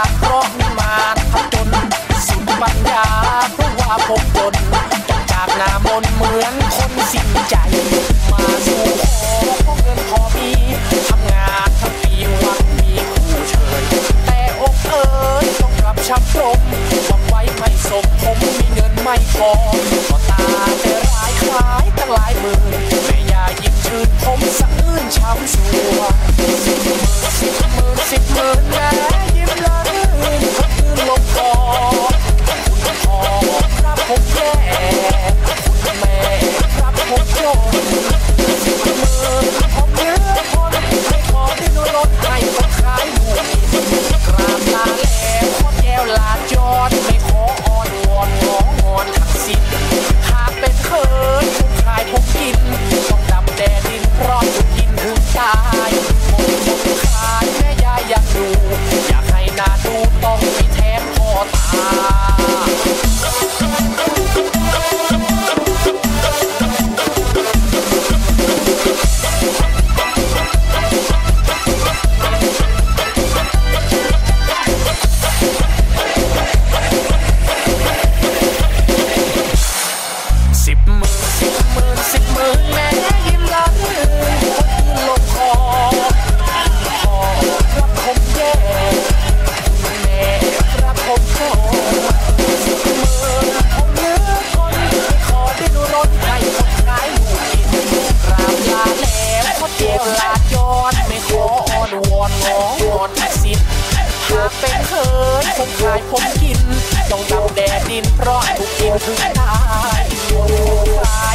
าเพราะมีมารทำจน สุดปัญญาเพราะว่าผมจนต้องจากหน้ามนต์เหมือนคนสิ้นใจ มาสู่ขอขอเงินพอมีทำงานทั้งปีวังมีคู่เชยแต่อกเอ๋ยต้องกลับช้ำตรงหวังไว้ไม่สมผมมีเงินไม่พอก็ตาแต่ร้ายคล้ายตั้งหลายหมื่น ต้องมีแทนคอตา ล้วขอเดียวลาจรไม่ขออ้อนวอนงองวอนสิทธิ์หากเป็นเคยคงขายผมกิน ต้องดำแดดดินเพราะถูกกินถึงตาย